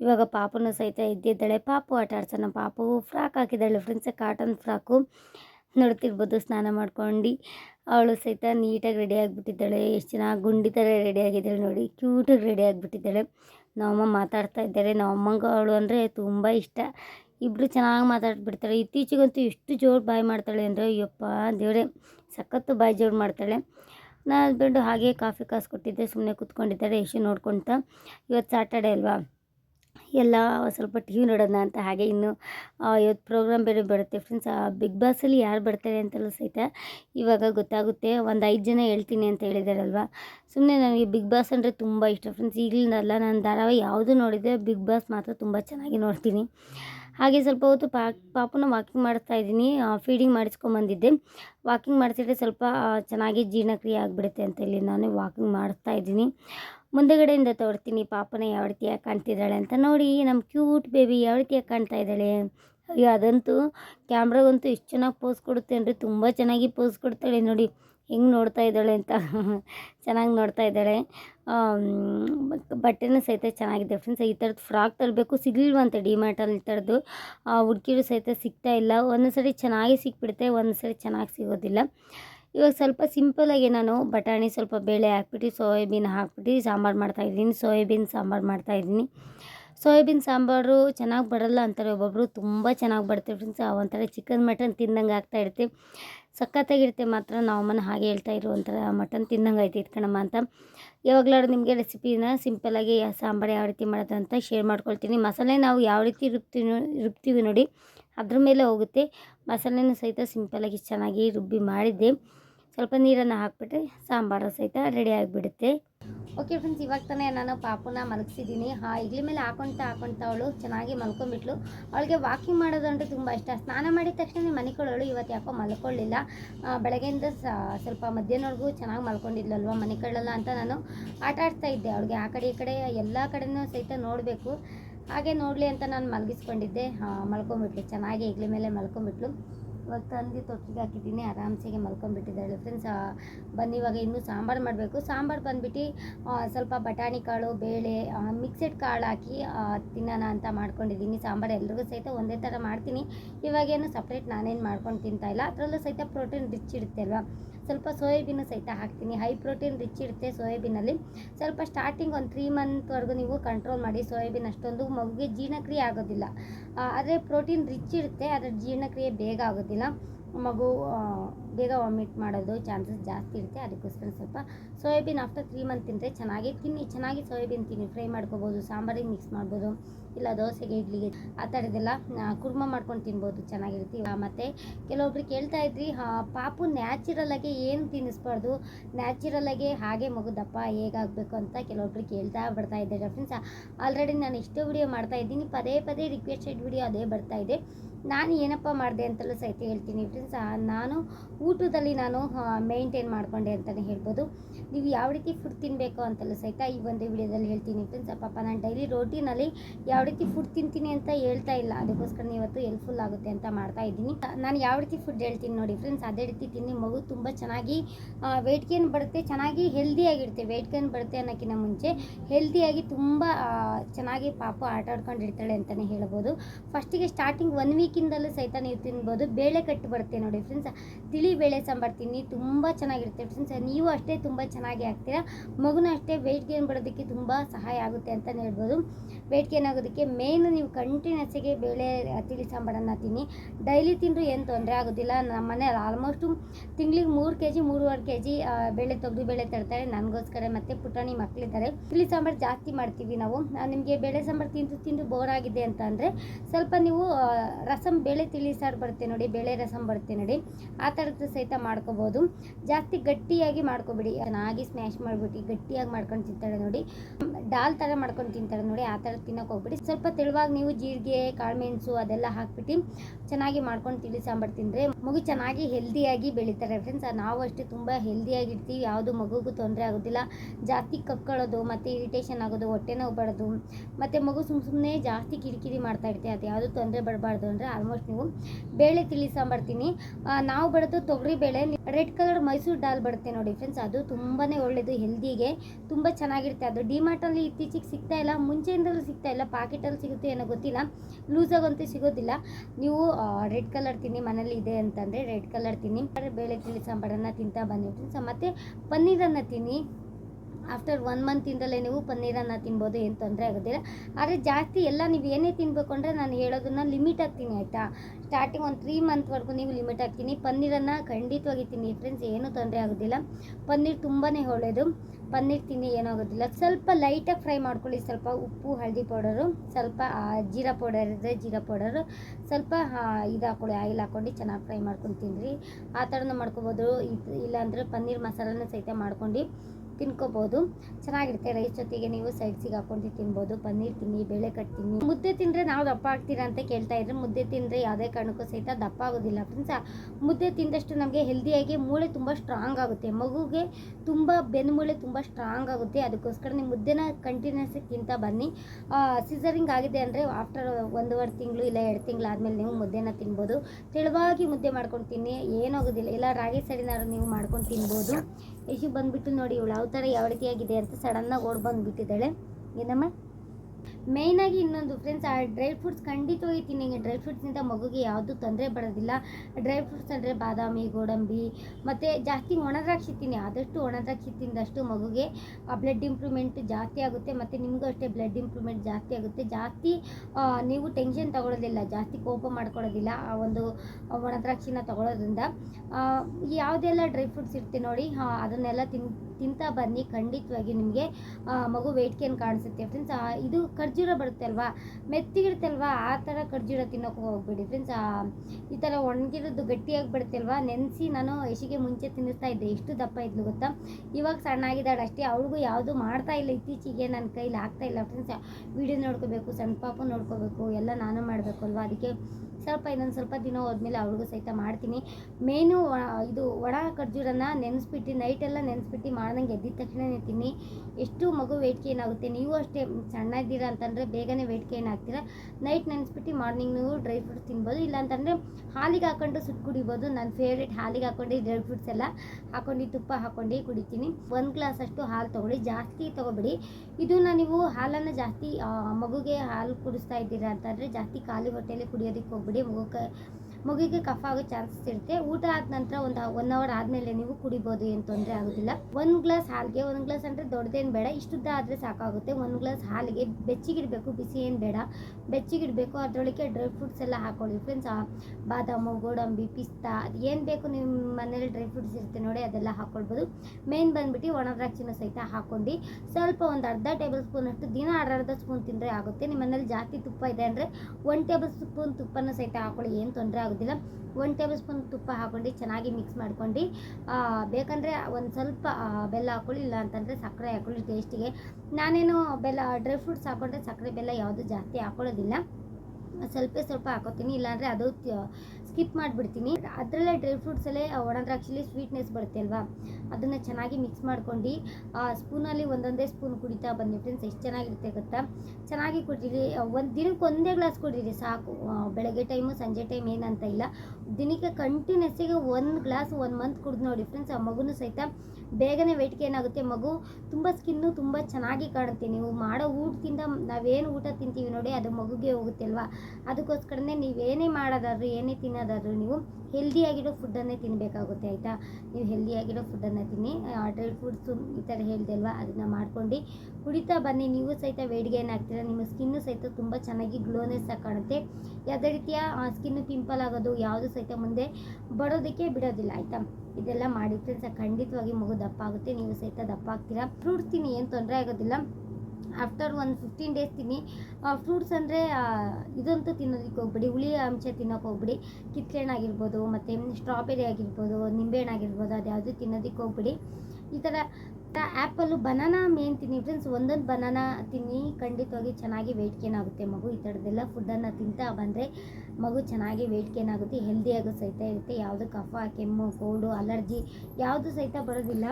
ಇವಾಗ ಪಾಪನೂ ಸಹಿತ ಇದ್ದಿದ್ದಾಳೆ ಪಾಪು ಆಟ ಆಡ್ಸೋಣ. ಪಾಪು ಫ್ರಾಕ್ ಹಾಕಿದ್ದಾಳೆ. Friends, cotton frock. ನೋಡ್ತಿರ್ಬೋದು, ಸ್ನಾನ ಮಾಡ್ಕೊಂಡು. ಅವಳು ಸಹಿತ ನೀಟಾಗಿ ರೆಡಿ ಆಗಿಬಿಟ್ಟಿದ್ದಾಳೆ. ಎಷ್ಟು ಚೆನ್ನಾಗಿ ಗುಂಡಿ ಥರ ರೆಡಿ ಆಗಿದ್ದಾಳೆ ನೋಡಿ. ಕ್ಯೂಟಾಗಿ ರೆಡಿ ಆಗಿಬಿಟ್ಟಿದ್ದಾಳೆ. ನಮ್ಮಮ್ಮ ಮಾತಾಡ್ತಾ ಇದ್ದಾರೆ. ನಮ್ಮಮ್ಮಂಗೆ ಅವಳು ಅಂದರೆ ತುಂಬ ಇಷ್ಟ. ಇಬ್ಬರು ಚೆನ್ನಾಗಿ ಮಾತಾಡ್ಬಿಡ್ತಾಳೆ. ಇತ್ತೀಚೆಗಂತೂ ಎಷ್ಟು ಜೋರು ಬಾಯ್ ಮಾಡ್ತಾಳೆ ಅಂದರೆ, ಅಯ್ಯಪ್ಪ ದೇವರೇ, ಸಖತ್ತು ಬಾಯಿ ಜೋರು ಮಾಡ್ತಾಳೆ. ನಾನು ಬಂದು ಹಾಗೆ ಕಾಫಿ ಕಾಸು ಕೊಟ್ಟಿದ್ದೆ. ಸುಮ್ಮನೆ ಕೂತ್ಕೊಂಡಿದ್ದಾರೆ. ಎಷ್ಟು ನೋಡ್ಕೊತ. ಇವತ್ತು ಸ್ಯಾಟರ್ಡೇ ಅಲ್ವಾ? ಎಲ್ಲ ಸ್ವಲ್ಪ ಟಿ ವಿ ನೋಡೋಣ ಅಂತ ಹಾಗೆ ಇನ್ನು ಇವತ್ತು ಪ್ರೋಗ್ರಾಮ್ ಬೇರೆ ಬರುತ್ತೆ ಫ್ರೆಂಡ್ಸ್ ಬಿಗ್ ಬಾಸಲ್ಲಿ ಯಾರು ಬರ್ತಾರೆ ಅಂತಲೂ ಸಹಿತ ಇವಾಗ ಗೊತ್ತಾಗುತ್ತೆ. ಒಂದು ಐದು ಜನ ಹೇಳ್ತೀನಿ ಅಂತ ಹೇಳಿದಾರಲ್ವ? ಸುಮ್ಮನೆ ನನಗೆ ಬಿಗ್ ಬಾಸ್ ಅಂದರೆ ತುಂಬ ಇಷ್ಟ ಫ್ರೆಂಡ್ಸ್ ಈಗಲಿಂದಲ್ಲ ನಾನು ಧಾರಾವಾಹಿ ಯಾವುದು ನೋಡಿದೆ ಬಿಗ್ ಬಾಸ್ ಮಾತ್ರ ತುಂಬ ಚೆನ್ನಾಗಿ ನೋಡ್ತೀನಿ. ಹಾಗೆ ಸ್ವಲ್ಪ ಹೊತ್ತು ಪಾಪುನ ವಾಕಿಂಗ್ ಮಾಡಿಸ್ತಾ ಇದ್ದೀನಿ. ಫೀಡಿಂಗ್ ಮಾಡಿಸ್ಕೊಂಬಂದಿದ್ದೆ ವಾಕಿಂಗ್ ಮಾಡಿಸಿದ್ರೆ ಸ್ವಲ್ಪ ಚೆನ್ನಾಗಿ ಜೀರ್ಣಕ್ರಿಯೆ ಆಗಿಬಿಡುತ್ತೆ ಅಂತ ಹೇಳಿ ನಾನು ವಾಕಿಂಗ್ ಮಾಡಿಸ್ತಾ ಇದ್ದೀನಿ. ಮುಂದೆಗಡೆಯಿಂದ ತೋರ್ತೀನಿ, ಪಾಪನ ಯಾವ ರೀತಿಯಾಗಿ ಕಾಣ್ತಿದ್ದಾಳೆ ಅಂತ ನೋಡಿ. ನಮ್ಮ ಕ್ಯೂಟ್ ಬೇಬಿ ಯಾವ ರೀತಿಯಾಗಿ ಕಾಣ್ತಾ ಇದ್ದಾಳೆ? ಅಯ್ಯೋ, ಅದಂತೂ ಕ್ಯಾಮ್ರಾಗಂತೂ ಇಷ್ಟು ಚೆನ್ನಾಗಿ ಪೋಸ್ ಕೊಡುತ್ತೆ ಅಂದರೆ ತುಂಬ ಚೆನ್ನಾಗಿ ಪೋಸ್ ಕೊಡ್ತಾಳೆ ನೋಡಿ. ಹೆಂಗೆ ನೋಡ್ತಾ ಇದ್ದಾಳೆ ಅಂತ. ಚೆನ್ನಾಗಿ ನೋಡ್ತಾ ಇದ್ದಾಳೆ. ಬಟ್ಟೆನೂ ಸಹಿತ ಚೆನ್ನಾಗಿದೆ ಫ್ರೆಂಡ್ಸ್ ಈ ಥರದ್ದು ಫ್ರಾಕ್ ತರಬೇಕು ಸಿಗಲಿಲ್ವಂತೆ ಡಿಮಾರ್ಟಲ್ಲಿ ಈ ಥರದ್ದು. ಹುಡುಕಿರು ಸಹಿತ ಸಿಗ್ತಾ ಇಲ್ಲ. ಒಂದೊಂದು ಸರಿ ಚೆನ್ನಾಗಿ ಸಿಕ್ಬಿಡುತ್ತೆ ಒಂದು ಸರಿ ಚೆನ್ನಾಗಿ ಸಿಗೋದಿಲ್ಲ. ಇವಾಗ ಸ್ವಲ್ಪ ಸಿಂಪಲಾಗಿ ನಾನು ಬಟಾಣಿ ಸ್ವಲ್ಪ ಬೇಳೆ ಹಾಕ್ಬಿಟ್ಟು, ಸೋಯಾಬೀನ್ ಹಾಕ್ಬಿಟ್ಟು ಸಾಂಬಾರು ಮಾಡ್ತಾಯಿದ್ದೀನಿ ಸೋಯಾಬೀನ್ ಸಾಂಬಾರು ಮಾಡ್ತಾಯಿದ್ದೀನಿ ಸೋಯಾಬೀನ್ ಸಾಂಬಾರು ಚೆನ್ನಾಗಿ ಬರಲ್ಲ ಅಂತಾರೆ. ಒಬ್ಬೊಬ್ಬರು ತುಂಬ ಚೆನ್ನಾಗಿ ಬರುತ್ತೆ ಫ್ರೆಂಡ್ಸ್ ಒಂಥರ ಚಿಕನ್ ಮಟನ್ ತಿಂದಂಗೆ ಆಗ್ತಾ ಇರುತ್ತೆ. ಸಖತ್ತಾಗಿರುತ್ತೆ ಮಾತ್ರ ನಾವು ಅಮ್ಮನ ಹಾಗೆ ಹೇಳ್ತಾ ಇರು ಒಂಥರ ಮಟನ್ ತಿಂದಂಗೆ ಐತೆ ಇಟ್ಕೊಳಮ್ಮ ಅಂತ. ಯಾವಾಗಲಾದ್ರೂ ನಿಮಗೆ ರೆಸಿಪಿನ ಸಿಂಪಲಾಗಿ ಸಾಂಬಾರು ಯಾವ ರೀತಿ ಮಾಡೋದು ಅಂತ ಶೇರ್ ಮಾಡ್ಕೊಳ್ತೀನಿ. ಮಸಾಲೆ ನಾವು ಯಾವ ರೀತಿ ರುಬ್ತೀವಿ ರುಬ್ತೀವಿ ನೋಡಿ ಅದ್ರ ಮೇಲೆ ಹೋಗುತ್ತೆ. ಮಸಾಲೆನೂ ಸಹಿತ ಸಿಂಪಲಾಗಿ ಚೆನ್ನಾಗಿ ರುಬ್ಬಿ ಮಾಡಿದ್ದೆ. ಸ್ವಲ್ಪ ನೀರನ್ನು ಹಾಕ್ಬಿಟ್ರೆ ಸಾಂಬಾರು ಸಹಿತ ರೆಡಿ ಆಗಿಬಿಡುತ್ತೆ. ಓಕೆ ಫ್ರೆಂಡ್ಸ್ ಇವಾಗ ತಾನೇ ನಾನು ಪಾಪುನ ಮಲಗಿಸಿದ್ದೀನಿ. ಹಾ ಇಗ್ಲಿ ಮೇಲೆ ಹಾಕೊಂತ ಹಾಕೊಂತ ಅವಳು ಚೆನ್ನಾಗಿ ಮಲ್ಕೊಂಡ್ಬಿಟ್ಲು. ಅವಳಿಗೆ ವಾಕಿಂಗ್ ಮಾಡೋದಂದ್ರೆ ತುಂಬ ಇಷ್ಟ. ಸ್ನಾನ ಮಾಡಿದ ತಕ್ಷಣ ಮನಿಕೊಳ್ಳೋಳು ಇವತ್ತು ಯಾಕೋ ಮಲ್ಕೊಳ್ಳಿಲ್ಲ. ಆ, ಬೆಳಗ್ಗೆಯಿಂದ ಸ್ವಲ್ಪ ಮಧ್ಯಾಹ್ನವರೆಗೂ ಚೆನ್ನಾಗಿ ಮಲ್ಕೊಂಡಿದ್ಲಲ್ವ ಮನಿಕೊಳ್ಳಲ್ಲ ಅಂತ ನಾನು ಆಟ ಆಡ್ತಾ ಇದ್ದೆ. ಅವಳಿಗೆ ಆ ಕಡೆ ಈ ಕಡೆ ಎಲ್ಲ ಕಡೆನೂ ಸಹಿತ ನೋಡಬೇಕು. ಹಾಗೆ ನೋಡಲಿ ಅಂತ ನಾನು ಮಲಗಿಸ್ಕೊಂಡಿದ್ದೆ. ಆ, ಮಲ್ಕೊಂಬಿಟ್ಲು ಚೆನ್ನಾಗಿ ಇಗ್ಲಿ ಮೇಲೆ ಮಲ್ಕೊಂಬಿಟ್ಲು ಇವಾಗ ತಂದು ತೊಟ್ಟಿಗೆ ಹಾಕಿದ್ದೀನಿ, ಆರಾಮ್ಸೆಗೆ ಮಲ್ಕೊಂಡ್ಬಿಟ್ಟಿದ್ದಾಳೆ. ಫ್ರೆಂಡ್ಸ್ ಬನ್ನಿ, ಇವಾಗ ಇನ್ನೂ ಸಾಂಬಾರು ಮಾಡಬೇಕು. ಸಾಂಬಾರು ಬಂದ್ಬಿಟ್ಟು ಸ್ವಲ್ಪ ಬಟಾಣಿ ಕಾಳು, ಬೇಳೆ ಮಿಕ್ಸೆಡ್ ಕಾಳು ಹಾಕಿ ತಿನ್ನೋಣ ಅಂತ ಮಾಡ್ಕೊಂಡಿದ್ದೀನಿ. ಸಾಂಬಾರು ಎಲ್ರಿಗೂ ಸಹಿತ ಒಂದೇ ಥರ ಮಾಡ್ತೀನಿ. ಇವಾಗೇನು ಸಪ್ರೇಟ್ ನಾನೇನು ಮಾಡ್ಕೊಂಡು ತಿಂತಾಯಿಲ್ಲ ಅದರಲ್ಲೂ ಸಹಿತ ಪ್ರೋಟೀನ್ ರಿಚ್ ಇರುತ್ತೆ ಅಲ್ವಾ? ಸ್ವಲ್ಪ ಸೋಯಾಬೀನು ಸಹಿತ ಹಾಕ್ತೀನಿ. ಹೈ ಪ್ರೋಟೀನ್ ರಿಚ್ ಇರುತ್ತೆ ಸೋಯಾಬೀನಲ್ಲಿ. ಸ್ವಲ್ಪ ಸ್ಟಾರ್ಟಿಂಗ್ ಒಂದು ತ್ರೀ ಮಂತ್ವರೆಗೂ ನೀವು ಕಂಟ್ರೋಲ್ ಮಾಡಿ ಸೋಯಾಬೀನ್ ಅಷ್ಟೊಂದು ಮಗುಗೆ ಜೀರ್ಣಕ್ರಿಯೆ ಆಗೋದಿಲ್ಲ. ಆದರೆ ಪ್ರೋಟೀನ್ ರಿಚ್ ಇರುತ್ತೆ ಅದರ ಜೀರ್ಣಕ್ರಿಯೆ ಬೇಗ ಆಗೋದಿಲ್ಲ. ಮಗು ಬೇಗ ವಾಮಿಟ್ ಮಾಡೋದು ಚಾನ್ಸಸ್ ಜಾಸ್ತಿ ಇರುತ್ತೆ. ಅದಕ್ಕೋಸ್ಕರ ಸ್ವಲ್ಪ ಸೋಯಾಬೀನ್ ಆಫ್ಟರ್ ತ್ರೀ ಮಂತ್ ತಿಂದರೆ ಚೆನ್ನಾಗಿ ತಿನ್ನಿ, ಚೆನ್ನಾಗಿ ಸೋಯಾಬೀನ್ ತಿನ್ನಿ. ಫ್ರೈ ಮಾಡ್ಕೋಬೋದು, ಸಾಂಬಾರಿಗೆ ಮಿಕ್ಸ್ ಮಾಡ್ಬೋದು, ಇಲ್ಲ ದೋಸೆಗೆ, ಇಡ್ಲಿಗೆ. ಆ ಥರದ್ದೆಲ್ಲ ಕುರ್ಮ ಮಾಡ್ಕೊಂಡು ತಿನ್ಬೋದು, ಚೆನ್ನಾಗಿರುತ್ತೆ. ಮತ್ತು ಕೆಲವೊಬ್ರು ಕೇಳ್ತಾ ಇದ್ರಿ ಪಾಪು ನ್ಯಾಚುರಲಾಗಿ ಏನು ತಿನ್ನಿಸ್ಬಾರ್ದು? ನ್ಯಾಚುರಲಾಗಿ ಹಾಗೆ ಮಗು ದಪ್ಪ ಹೇಗಾಗಬೇಕು ಅಂತ ಕೆಲವೊಬ್ರು ಕೇಳ್ತಾ ಬರ್ತಾ ಇದ್ದಾರೆ ಫ್ರೆಂಡ್ಸ್ ಆಲ್ರೆಡಿ ನಾನು ಇಷ್ಟು ವಿಡಿಯೋ ಮಾಡ್ತಾ ಇದ್ದೀನಿ. ಪದೇ ಪದೇ ರಿಕ್ವೆಸ್ಟೆಡ್ ವಿಡಿಯೋ ಅದೇ ಬರ್ತಾ ಇದೆ. ನಾನು ಏನಪ್ಪ ಮಾಡಿದೆ ಅಂತಲೂ ಸಹಿತ ಹೇಳ್ತೀನಿ ಫ್ರೆಂಡ್ಸ್ ನಾನು ಊಟದಲ್ಲಿ ನಾನು ಮೇಂಟೈನ್ ಮಾಡಿಕೊಂಡೆ ಅಂತಲೇ ಹೇಳ್ಬೋದು. ನೀವು ಯಾವ ರೀತಿ ಫುಡ್ ತಿನ್ನಬೇಕು ಅಂತಲ್ಲ ಸಹಿತ ಈ ಒಂದು ವಿಡಿಯೋದಲ್ಲಿ ಹೇಳ್ತೀನಿ ಫ್ರೆಂಡ್ಸ್ ಪಾಪ ನಾನು ಡೈಲಿ ರೋಟೀನಲ್ಲಿ ಯಾವ ರೀತಿ ಫುಡ್ ತಿಂತೀನಿ ಅಂತ ಹೇಳ್ತಾ ಇಲ್ಲ. ಅದಕ್ಕೋಸ್ಕರ ಇವತ್ತು ಹೆಲ್ಪ್ಫುಲ್ ಆಗುತ್ತೆ ಅಂತ ಮಾಡ್ತಾ ಇದ್ದೀನಿ. ನಾನು ಯಾವ ರೀತಿ ಫುಡ್ ಹೇಳ್ತೀನಿ ನೋಡಿ ಫ್ರೆಂಡ್ಸ್ ಅದೇ ರೀತಿ ತಿನ್ನಿ. ಮಗು ತುಂಬ ಚೆನ್ನಾಗಿ ವೆಯ್ಟ್ ಗೇನ್ ಬರುತ್ತೆ. ಚೆನ್ನಾಗಿ ಹೆಲ್ದಿಯಾಗಿರುತ್ತೆ ವೆಯ್ಟ್ ಗೇನ್ ಬರುತ್ತೆ ಅನ್ನೋಕ್ಕಿಂತ ಮುಂಚೆ ಹೆಲ್ದಿಯಾಗಿ ತುಂಬ ಚೆನ್ನಾಗಿ ಪಾಪ ಆಟ ಆಡ್ಕೊಂಡಿರ್ತಾಳೆ ಅಂತಲೇ ಹೇಳ್ಬೋದು. ಫಸ್ಟಿಗೆ ಸ್ಟಾರ್ಟಿಂಗ್ ಒನ್ ವೀಕಿಂದಲೂ ಸಹಿತ ನೀವು ತಿನ್ಬೋದು. ಬೇಳೆ ಕಟ್ಟು ಬರುತ್ತೆ ನೋಡಿ ಫ್ರೆಂಡ್ಸ್ ತಿಳಿ ಬೇಳೆ ಸಾಂಬಾರು ತಿನ್ನಿ. ತುಂಬ ಚೆನ್ನಾಗಿರುತ್ತೆ ಫ್ರೆಂಡ್ಸ್ ನೀವು ಅಷ್ಟೇ ತುಂಬ ಚೆನ್ನಾಗಿ ಆಗ್ತೀರಾ? ಮಗುನ ಅಷ್ಟೇ ವೆಯ್ಟ್ ಗೇನ್ ಬರೋದಕ್ಕೆ ತುಂಬ ಸಹಾಯ ಆಗುತ್ತೆ ಅಂತಲೇ ಹೇಳ್ಬೋದು. ವೆಯ್ಟ್ ಗೇನ್ ಆಗೋದಕ್ಕೆ ನೀವು ಕಂಟಿನ್ಯೂಸ್ಗೆ ಬೇಳೆ ತಿಳಿ ಸಾಂಬಾರನ್ನು ತಿನ್ನಿ. ಡೈಲಿ ತಿಂದರೂ ಏನು ತೊಂದರೆ ಆಗೋದಿಲ್ಲ. ನಮ್ಮ ಮನೆಯಲ್ಲಿ ಆಲ್ಮೋಸ್ಟು ತಿಂಗಳಿಗೆ ಮೂರು ಕೆ ಜಿ ಮೂರುವರೆ ಕೆ ಜಿ ಬೇಳೆ ತೆಗೆದು ಬೇಳೆ ತರ್ತಾರೆ. ನನಗೋಸ್ಕರ ಮತ್ತು ಪುಟಾಣಿ ಮಕ್ಕಳಿದ್ದಾರೆ ತಿಳಿ ಸಾಂಬಾರು ಜಾಸ್ತಿ ಮಾಡ್ತೀವಿ ನಾವು. ನಿಮಗೆ ಬೇಳೆ ಸಾಂಬಾರು ತಿಂದು ತಿಂದು ಬೋರ್ ಆಗಿದೆ ಅಂತ ಅಂದರೆ, ಸ್ವಲ್ಪ ನೀವು ರಸಂ ಬೇಳೆ ತಿಳಿ ಸಾರು ಬರುತ್ತೆ ನೋಡಿ, ಬೇಳೆ ರಸಂ ಬರುತ್ತೆ ನೋಡಿ, ಆ ಥರದ್ದು ಸಹಿತ ಮಾಡ್ಕೋಬೋದು. ಜಾಸ್ತಿ ಗಟ್ಟಿಯಾಗಿ ಮಾಡ್ಕೊಬಿಡಿ. ಚೆನ್ನಾಗಿ ಸ್ಮ್ಯಾಶ್ ಮಾಡಿಬಿಟ್ಟು ಗಟ್ಟಿಯಾಗಿ ಮಾಡ್ಕೊಂಡು ತಿಂತಾರೆ ನೋಡಿ. ಡಾಲ್ ಥರ ಮಾಡ್ಕೊಂಡು ತಿಂತಾರೆ ನೋಡಿ, ಆ ಥರ ತಿನ್ನೋಕೆ ಹೋಗ್ಬಿಡಿ. ಸ್ವಲ್ಪ ತೆಳುವಾಗಿ ನೀವು ಜೀರಿಗೆ ಕಾಳುಮೆಣಸು ಅದೆಲ್ಲ ಹಾಕ್ಬಿಟ್ಟು ಚೆನ್ನಾಗಿ ಮಾಡ್ಕೊಂಡು ತಿಳಿ ಸಾಂಬಾರು ತಿಂದರೆ ಮಗು ಚೆನ್ನಾಗಿ ಹೆಲ್ದಿಯಾಗಿ ಬೆಳೀತಾರೆ ಫ್ರೆಂಡ್ಸ್ ನಾವು ಅಷ್ಟೇ ತುಂಬ ಹೆಲ್ದಿಯಾಗಿರ್ತೀವಿ ಯಾವುದು ಮಗುಗೂ ತೊಂದರೆ ಆಗೋದಿಲ್ಲ. ಜಾಸ್ತಿ ಕಕ್ಕೊಳ್ಳೋದು ಮತ್ತು ಇರಿಟೇಷನ್ ಆಗೋದು, ಹೊಟ್ಟೆ ನೋವು ಬರೋದು, ಮತ್ತು ಮಗು ಸುಮ್ಮ ಸುಮ್ಮನೆ ಜಾಸ್ತಿ ಕಿರಿಕಿರಿ ಮಾಡ್ತಾ ಇರ್ತೀವಿ ಅದು ಯಾವುದು ತೊಂದರೆ ಬರಬಾರ್ದು ಅಂದರೆ ಆಲ್ಮೋಸ್ಟ್ ನೀವು ಬೇಳೆ ತಿಳಿ ಸಾಂಬಾರ್ತೀನಿ ನಾವು ಬರೋದು ತೊಗರಿ ಬೇಳೆ, ರೆಡ್ ಕಲರ್ ಮೈಸೂರು ಡಾಲ್ ಬರುತ್ತೆ ನೋಡಿ ಫ್ರೆಂಡ್ಸ್ ಅದು ತುಂಬಾ ಒಳ್ಳೆಯದು ಹೆಲ್ದಿಗೆ ತುಂಬ ಚೆನ್ನಾಗಿರುತ್ತೆ. ಅದು ಡಿಮಾರ್ಟಲ್ಲಿ ಇತ್ತೀಚೆಗೆ ಸಿಗ್ತಾ ಇಲ್ಲ. ಮುಂಚೆಯಿಂದಲೂ ಸಿಗ್ತಾ ಇಲ್ಲ, ಪಾಕೆಟಲ್ಲಿ ಸಿಗುತ್ತೆ ಏನೋ ಗೊತ್ತಿಲ್ಲ. ಲೂಸಾಗಂತೂ ಸಿಗೋದಿಲ್ಲ. ನೀವು ರೆಡ್ ಕಲರ್ ತಿನ್ನಿ, ಮನೇಲಿ ಇದೆ ಅಂತಂದರೆ ರೆಡ್ ಕಲರ್ ತಿನ್ನಿ. ಬೇಳೆ ತಿಳಿ ಸಾಂಬಾರನ್ನು ತಿಂತಾ ಬನ್ನಿ ಫ್ರೆಂಡ್ಸ್ ಮತ್ತು ಪನ್ನೀರನ್ನು ತಿನ್ನಿ. ಆಫ್ಟರ್ ಒನ್ ಮಂತಿಂದಲೇ ನೀವು ಪನ್ನೀರನ್ನು ತಿನ್ಬೋದು, ಏನು ತೊಂದರೆ ಆಗೋದಿಲ್ಲ. ಆದರೆ ಜಾಸ್ತಿ ಎಲ್ಲ ನೀವು ಏನೇ ತಿನ್ಬೇಕು ಅಂದರೆ ನಾನು ಹೇಳೋದನ್ನ ಲಿಮಿಟ್ ಆಗ್ತೀನಿ ಆಯಿತಾ? ಸ್ಟಾರ್ಟಿಂಗ್ ಒಂದು ತ್ರೀ ಮಂತ್ವರೆಗೂ ನೀವು ಲಿಮಿಟ್ ಆಗ್ತೀನಿ ಪನ್ನೀರನ್ನು ಖಂಡಿತವಾಗಿ ತಿನ್ನಿ ಫ್ರೆಂಡ್ಸ್ ಏನೂ ತೊಂದರೆ ಆಗೋದಿಲ್ಲ. ಪನ್ನೀರ್ ತುಂಬಾ ಒಳ್ಳೆಯದು ಪನ್ನೀರ್ ತಿನ್ನಿ ಏನಾಗೋದಿಲ್ಲ. ಸ್ವಲ್ಪ ಲೈಟಾಗಿ ಫ್ರೈ ಮಾಡ್ಕೊಳ್ಳಿ, ಸ್ವಲ್ಪ ಉಪ್ಪು, ಹಳದಿ ಪೌಡರು ಸ್ವಲ್ಪ ಜೀರಾ ಪೌಡರ್ ಇದ್ದರೆ ಜೀರಾ ಪೌಡರು ಸ್ವಲ್ಪ ಇದು ಹಾಕ್ಕೊಳ್ಳಿ ಆಯಿಲ್ ಹಾಕ್ಕೊಂಡು ಚೆನ್ನಾಗಿ ಫ್ರೈ ಮಾಡ್ಕೊಂಡು ತಿನ್ನಿರಿ ಆ ಥರನೂ ಮಾಡ್ಕೊಬೋದು. ಇದು, ಇಲ್ಲಾಂದರೆ ಪನ್ನೀರ್ ಮಸಾಲನ ಸಹಿತ ಮಾಡ್ಕೊಂಡು ತಿನ್ಕೋಬೋದು. ಚೆನ್ನಾಗಿರುತ್ತೆ ರೈಸ್ ಜೊತೆಗೆ ನೀವು ಸೈಡ್ಸಿಗೆ ಹಾಕೊಂಡು ತಿನ್ಬೋದು. ಪನ್ನೀರ್ ತಿನ್ನಿ ಬೇಳೆ ಕಟ್ ತಿನ್ನಿ. ಮುದ್ದೆ ತಿಂದರೆ ನಾವು ದಪ್ಪ ಆಗ್ತೀರಾ ಅಂತ ಕೇಳ್ತಾ ಇದ್ರೆ ಮುದ್ದೆ ತಿಂದರೆ ಯಾವುದೇ ಕಾರಣಕ್ಕೂ ಸಹಿತ ದಪ್ಪ ಆಗೋದಿಲ್ಲ ಫ್ರೆಂಡ್ಸ್ ಮುದ್ದೆ ತಿಂದಷ್ಟು ನಮಗೆ ಹೆಲ್ದಿಯಾಗಿ ಮೂಳೆ ತುಂಬ ಸ್ಟ್ರಾಂಗ್ ಆಗುತ್ತೆ. ಮಗುಗೆ ತುಂಬ ಬೆನ್ಮೂಳೆ ತುಂಬ ಸ್ಟ್ರಾಂಗ್ ಆಗುತ್ತೆ. ಅದಕ್ಕೋಸ್ಕರ ನೀವು ಮುದ್ದೆನ ಕಂಟಿನ್ಯೂಸ್ ತಿಂತಾ ಬನ್ನಿ. ಸಿಸರಿಂಗ್ ಆಗಿದೆ ಅಂದರೆ ಆಫ್ಟರ್ ಒಂದೂವರೆ ತಿಂಗಳು ಇಲ್ಲ ಎರಡು ತಿಂಗಳು ಆದಮೇಲೆ ನೀವು ಮುದ್ದೆನ ತಿನ್ಬೋದು. ತೆಳುವಾಗಿ ಮುದ್ದೆ ಮಾಡ್ಕೊಂಡು ತಿನ್ನಿ ಏನಾಗೋದಿಲ್ಲ ಇಲ್ಲ ರಾಗಿ ಸರಿನಾರು ನೀವು ಮಾಡ್ಕೊಂಡು ತಿನ್ಬೋದು. ಯಶು ಬಂದ್ಬಿಟ್ಟು ನೋಡಿ ಇವಳು ಯಾವ ಥರ ಯಾವ ರೀತಿಯಾಗಿದೆ ಅಂತ ಸಡನ್ನಾಗಿ ಓಡ್ ಬಂದುಬಿಟ್ಟಿದ್ದಾಳೆ. ಏನಮ್ಮ? ಮೇಯ್ನಾಗಿ ಇನ್ನೊಂದು ಫ್ರೆಂಡ್ಸ್ ಆ ಡ್ರೈ ಫ್ರೂಟ್ಸ್ ಖಂಡಿತವಾಗಿ ತಿನ್ನಿಂಗೆ ಡ್ರೈ ಫ್ರೂಟ್ಸಿಂದ ಮಗುಗೆ ಯಾವುದೂ ತೊಂದರೆ ಬರೋದಿಲ್ಲ. ಡ್ರೈ ಫ್ರೂಟ್ಸ್ ಅಂದರೆ ಬಾದಾಮಿ ಗೋಡಂಬಿ ಮತ್ತು ಜಾಸ್ತಿ ಒಣದ್ರಾಕ್ಷಿ ತಿನ್ನಿ. ಆದಷ್ಟು ಒಣದ್ರಾಕ್ಷಿ ತಿಂದಷ್ಟು ಮಗುಗೆ ಬ್ಲಡ್ ಇಂಪ್ರೂವ್ಮೆಂಟ್ ಜಾಸ್ತಿ ಆಗುತ್ತೆ. ಮತ್ತು ನಿಮಗೂ ಅಷ್ಟೇ ಬ್ಲಡ್ ಇಂಪ್ರೂವ್ಮೆಂಟ್ ಜಾಸ್ತಿ ಆಗುತ್ತೆ. ಜಾಸ್ತಿ ನೀವು ಟೆನ್ಷನ್ ತಗೊಳ್ಳೋದಿಲ್ಲ ಜಾಸ್ತಿ ಕೋಪ ಮಾಡ್ಕೊಳ್ಳೋದಿಲ್ಲ ಆ ಒಂದು ಒಣದ್ರಾಕ್ಷಿನ ತಗೊಳ್ಳೋದ್ರಿಂದ ಆ, ಯಾವುದೆಲ್ಲ ಡ್ರೈ ಫ್ರೂಟ್ಸ್ ಇರ್ತೀವಿ ನೋಡಿ ಆ, ಅದನ್ನೆಲ್ಲ ತಿನ್ ತಿಂತಾ ಬನ್ನಿ. ಖಂಡಿತವಾಗಿ ನಿಮಗೆ ಮಗು ವೆಯ್ಟ್ ಗೇನ್ ಕಾಣಿಸುತ್ತೆ. ಫ್ರೆಂಡ್ಸ್ ಇದು ಖರ್ಜೂರ ಬರುತ್ತೆ ಅಲ್ವಾ? ಮೆತ್ತಿಗಿರುತ್ತೆ ಅಲ್ವಾ? ಆ ಥರ ಖರ್ಜೂರ ತಿನ್ನೋಕೆ ಹೋಗ್ಬೇಡಿ ಫ್ರೆಂಡ್ಸ್ ಈ ಥರ ಒಣಗಿರೋದು ಗಟ್ಟಿಯಾಗಿ ಬಿಡುತ್ತೆ ಅಲ್ವಾ? ನೆನೆಸಿ ನಾನು ಯಶಿಗೆ ಮುಂಚೆ ತಿನ್ನಿಸ್ತಾ ಇದ್ದೆ. ಎಷ್ಟು ದಪ್ಪ ಇದ್ಲು ಗೊತ್ತಾ? ಇವಾಗ ಸಣ್ಣ ಆಗಿದ್ದಾಳೆ ಅಷ್ಟೇ. ಅವಳಿಗೂ ಯಾವುದು ಮಾಡ್ತಾ ಇಲ್ಲ ಇತ್ತೀಚೆಗೆ. ನನ್ನ ಕೈಲಿ ಆಗ್ತಾ ಇಲ್ಲ ಫ್ರೆಂಡ್ಸ್ ವಿಡಿಯೋ ನೋಡ್ಕೋಬೇಕು, ಸಣ್ಣ ಪಾಪು ನೋಡ್ಕೋಬೇಕು, ಎಲ್ಲ ನಾನು ಮಾಡಬೇಕು ಅಲ್ವಾ? ಅದಕ್ಕೆ ಸ್ವಲ್ಪ ಇನ್ನೊಂದು ಸ್ವಲ್ಪ ದಿನ ಹೋದ್ಮೇಲೆ ಅವ್ರಿಗೂ ಸಹಿತ ಮಾಡ್ತೀನಿ. ಮೇನು ಇದು ಒಣ ಖರ್ಜೂರನ ನೆನೆಸ್ಬಿಟ್ಟು, ನೈಟೆಲ್ಲ ನೆನೆಸ್ಬಿಟ್ಟು ಮಾಡ್ದಂಗೆ ಎದ್ದಿದ ತಕ್ಷಣನೇ ತಿನ್ನಿ. ಎಷ್ಟು ಮಗು ವೆಯ್ಟ್ ಏನಾಗುತ್ತೆ, ನೀವು ಅಷ್ಟೇ ಸಣ್ಣ ಇದ್ದೀರಾ ಅಂತಂದರೆ ಬೇಗನೆ ವೆಯ್ಟ್ ಗೇನ್ ನೈಟ್ ನೆನೆಸ್ಬಿಟ್ಟು ಮಾರ್ನಿಂಗ್ ನೀವು ಡ್ರೈ ಫ್ರೂಟ್ಸ್ ತಿನ್ಬೋದು, ಇಲ್ಲಾಂತಂದರೆ ಹಾಲಿಗೆ ಹಾಕೊಂಡು ಸುಟ್ಟು ಕುಡಿಬೋದು. ನನ್ನ ಫೇವ್ರೇಟ್ ಹಾಲಿಗೆ ಹಾಕೊಂಡು ಡ್ರೈ ಫ್ರೂಟ್ಸ್ ಎಲ್ಲ ಹಾಕೊಂಡು ತುಪ್ಪ ಹಾಕೊಂಡು ಕುಡಿತೀನಿ. ಒಂದು ಗ್ಲಾಸ್ ಅಷ್ಟು ಹಾಲು ತೊಗೊಳ್ಳಿ, ಜಾಸ್ತಿ ತೊಗೊಬೇಡಿ. ಇದನ್ನು ನೀವು ಹಾಲನ್ನು ಜಾಸ್ತಿ ಮಗುಗೆ ಹಾಲು ಕುಡಿಸ್ತಾ ಇದ್ದೀರಾ ಅಂತಂದರೆ ಜಾಸ್ತಿ ಖಾಲಿ ಹೊಟ್ಟೆಯಲ್ಲಿ ಕುಡಿಯೋದಕ್ಕೆ ಹೋಗ್ಬಿಡಿ. वो को ಮಗುಗೆ ಕಫ ಆಗೋ ಚಾನ್ಸಸ್ ಇರುತ್ತೆ. ಊಟ ಆದ ನಂತರ ಒಂದು ಒನ್ ಅವರ್ ಆದಮೇಲೆ ನೀವು ಕುಡಿಬೋದು, ಏನು ತೊಂದರೆ ಆಗೋದಿಲ್ಲ. ಒಂದು ಗ್ಲಾಸ್ ಹಾಲಿಗೆ, ಒಂದು ಗ್ಲಾಸ್ ಅಂದರೆ ದೊಡ್ಡದೇನು ಬೇಡ. ಇಷ್ಟುದ್ದ ಆದರೆ ಸಾಕಾಗುತ್ತೆ. ಒಂದು ಗ್ಲಾಸ್ ಹಾಲಿಗೆ ಬೆಚ್ಚಿಗಿಡಬೇಕು, ಬಿಸಿ ಏನು ಬೇಡ. ಬೆಚ್ಚಿಗಿಡಬೇಕು ಅದರೊಳಗೆ ಡ್ರೈ ಫ್ರೂಟ್ಸ್ ಎಲ್ಲ ಹಾಕೊಳ್ಳಿ. ಫ್ರೆಂಡ್ಸ್ ಬಾದಾಮು, ಗೋಡಂಬಿ, ಪಿಸ್ತಾ, ಅದು ಏನು ಬೇಕು ನಿಮ್ಮ ಮನೇಲಿ ಡ್ರೈ ಫ್ರೂಟ್ಸ್ ಇರುತ್ತೆ ನೋಡಿ, ಅದೆಲ್ಲ ಹಾಕ್ಕೊಳ್ಬೋದು ಮೇನ್ ಬಂದ್ಬಿಟ್ಟು ಒಣ ದ್ರಾಕ್ಷಿನ ಸಹಿತ ಹಾಕ್ಕೊಂಡು ಸ್ವಲ್ಪ ಒಂದು ಅರ್ಧ ಟೇಬಲ್ ಸ್ಪೂನ್ ಅಷ್ಟು ದಿನ ಅರ್ಧ ಸ್ಪೂನ್ ತಿಂದರೆ ಆಗುತ್ತೆ. ನಿಮ್ಮ ಮನೇಲಿ ಜಾಸ್ತಿ ತುಪ್ಪ ಇದೆ ಅಂದರೆ ಒನ್ ಟೇಬಲ್ ಸ್ಪೂನ್ ತುಪ್ಪನ ಸಹಿತ ಹಾಕೊಳ್ಳಿ. ಏನು ತೊಂದರೆ ಆಗೋದಿಲ್ಲ ಒನ್ ಟೇಬಲ್ ಸ್ಪೂನ್ ತುಪ್ಪ ಹಾಕೊಂಡು, ಚೆನ್ನಾಗಿ ಮಿಕ್ಸ್ ಮಾಡ್ಕೊಂಡು. ಬೇಕಂದರೆ ಒಂದು ಸ್ವಲ್ಪ ಬೆಲ್ಲ ಹಾಕೊಳ್ಳಿ ಇಲ್ಲ ಅಂತಂದರೆ ಸಕ್ಕರೆ ಹಾಕೊಳ್ಳಿ ಟೇಸ್ಟಿಗೆ ನಾನೇನು ಬೆಲ್ಲ ಡ್ರೈ ಫ್ರೂಟ್ಸ್ ಹಾಕೊಂಡ್ರೆ ಸಕ್ಕರೆ, ಬೆಲ್ಲ ಯಾವುದು ಜಾಸ್ತಿ ಹಾಕೊಳ್ಳೋದಿಲ್ಲ. ಸ್ವಲ್ಪ ಸ್ವಲ್ಪ ಹಾಕೋತೀನಿ, ಇಲ್ಲಾಂದರೆ ಅದು ಸ್ಕಿಪ್ ಮಾಡಿಬಿಡ್ತೀನಿ. ಅದರಲ್ಲೇ ಡ್ರೈ ಫ್ರೂಟ್ಸಲ್ಲೇ ಒಣ ದ್ರಾಕ್ಷಿಲಿ ಸ್ವೀಟ್ನೆಸ್ ಬರುತ್ತೆ ಅಲ್ವಾ? ಅದನ್ನು ಚೆನ್ನಾಗಿ ಮಿಕ್ಸ್ ಮಾಡ್ಕೊಂಡು ಸ್ಪೂನಲ್ಲಿ ಒಂದೊಂದೇ ಸ್ಪೂನ್ ಕುಡಿತಾ ಬನ್ನಿ ಫ್ರೆಂಡ್ಸ್ ಎಷ್ಟು ಚೆನ್ನಾಗಿರುತ್ತೆ ಗೊತ್ತಾ? ಚೆನ್ನಾಗಿ ಕುಡೀರಿ. ಒಂದು ದಿನಕ್ಕೆ ಒಂದೇ ಗ್ಲಾಸ್ ಕುಡೀರಿ ಸಾಕು. ಬೆಳಗ್ಗೆ ಟೈಮು ಸಂಜೆ ಟೈಮ್ ಏನಂತ ಇಲ್ಲ. ದಿನಕ್ಕೆ ಕಂಟಿನ್ಯೂಸ್ಸಿಗೆ ಒಂದು ಗ್ಲಾಸ್ ಒನ್ ಮಂತ್ ಕುಡಿದು ನೋಡಿ ಫ್ರೆಂಡ್ಸ್ ಆ ಮಗುನು ಸಹಿತ ಬೇಗನೆ ವೆಯ್ಟ್ಗೆ ಏನಾಗುತ್ತೆ ಮಗು ತುಂಬ ಸ್ಕಿನ್ನು ತುಂಬ ಚೆನ್ನಾಗಿ ಕಾಣುತ್ತೆ. ನೀವು ಮಾಡೋ ಊಟದಿಂದ ನಾವೇನು ಊಟ ತಿಂತೀವಿ ನೋಡಿ, ಅದು ಮಗುಗೆ ಹೋಗುತ್ತೆ ಅಲ್ವಾ? ಅದಕ್ಕೋಸ್ಕರನೇ ನೀವೇನೇ ಮಾಡೋದಾದ್ರೂ ಏನೇ ತಿನ್ನೋದಾದ್ರು ನೀವು ಹೆಲ್ದಿಯಾಗಿರೋ ಫುಡ್ಡನ್ನೇ ತಿನ್ನಬೇಕಾಗುತ್ತೆ ಆಯಿತಾ? ನೀವು ಹೆಲ್ದಿಯಾಗಿರೋ ಫುಡ್ಡನ್ನು ತಿನ್ನಿ. ಡ್ರೈ ಫ್ರೂಟ್ಸು ಈ ಥರ ಹೇಳಿದೆ ಅಲ್ವಾ? ಅದನ್ನು ಮಾಡ್ಕೊಂಡು ಕುಡಿತಾ ಬನ್ನಿ. ನೀವು ಸಹಿತ ವೇಟ್ ಗೇನ್ ಆಗ್ತೀರಾ ನಿಮ್ಮ ಸ್ಕಿನ್ನು ಸಹಿತ ತುಂಬ ಚೆನ್ನಾಗಿ ಗ್ಲೋನೆಸ್ ಆಗಿ ಕಾಣುತ್ತೆ. ಯಾವುದೇ ರೀತಿಯ ಸ್ಕಿನ್ನು ಪಿಂಪಲ್ ಆಗೋದು ಯಾವುದು ಸಹಿತ ಮುಂದೆ ಬರೋದಕ್ಕೆ ಬಿಡೋದಿಲ್ಲ, ಆಯಿತಾ? ಇದೆಲ್ಲ ಮಾಡಿದ್ರೆ ಖಂಡಿತವಾಗಿ ಮಗು ದಪ್ಪ ಆಗುತ್ತೆ. ನೀವು ಸಹಿತ ದಪ್ಪ ಆಗ್ತೀರಾ? ಫ್ರೂಟ್ಸ್ ತಿನ್ನಿ, ಏನು ತೊಂದರೆ ಆಗೋದಿಲ್ಲ. ಆಫ್ಟರ್ ಒಂದು ಫಿಫ್ಟೀನ್ ಡೇಸ್ ತಿನ್ನಿ. ಫ್ರೂಟ್ಸ್ ಅಂದರೆ ಇದಂತೂ ತಿನ್ನೋದಕ್ಕೆ ಹೋಗ್ಬಿಡಿ. ಹುಳಿ ಅಂಶ ತಿನ್ನೋಕೆ ಹೋಗ್ಬಿಡಿ. ಕಿತ್ಳೆಹಣ್ಣು ಆಗಿರ್ಬೋದು, ಮತ್ತು ಸ್ಟ್ರಾಬೆರಿ ಆಗಿರ್ಬೋದು, ನಿಂಬೆಹಣ್ಣು ಆಗಿರ್ಬೋದು, ಅದು ಯಾವುದು ತಿನ್ನೋದಕ್ಕೆ ಹೋಗ್ಬಿಡಿ. ಈ ಥರ ಆ್ಯಪಲ್ಲು ಬನಾನಾ ಮೇನ್ ತಿನ್ನಿ. ಫ್ರೆಂಡ್ಸ್ ಒಂದೊಂದು ಬನಾನಾ ತಿನ್ನಿ. ಖಂಡಿತವಾಗಿ ಚೆನ್ನಾಗಿ ವೆಯ್ಟ್ ಗೇನ್ ಆಗುತ್ತೆ ಮಗು. ಈ ಥರದ್ದೆಲ್ಲ ಫುಡ್ಡನ್ನು ತಿಂತಾ ಬಂದರೆ ಮಗು ಚೆನ್ನಾಗಿ ವೆಯ್ಟ್ ಗೇನ್ ಆಗುತ್ತೆ ಹೆಲ್ದಿಯಾಗೂ ಸಹಿತ ಇರುತ್ತೆ. ಯಾವುದು ಕಫ, ಕೆಮ್ಮು ಕೋಲ್ಡು ಅಲರ್ಜಿ ಯಾವುದು ಸಹಿತ ಬರೋದಿಲ್ಲ.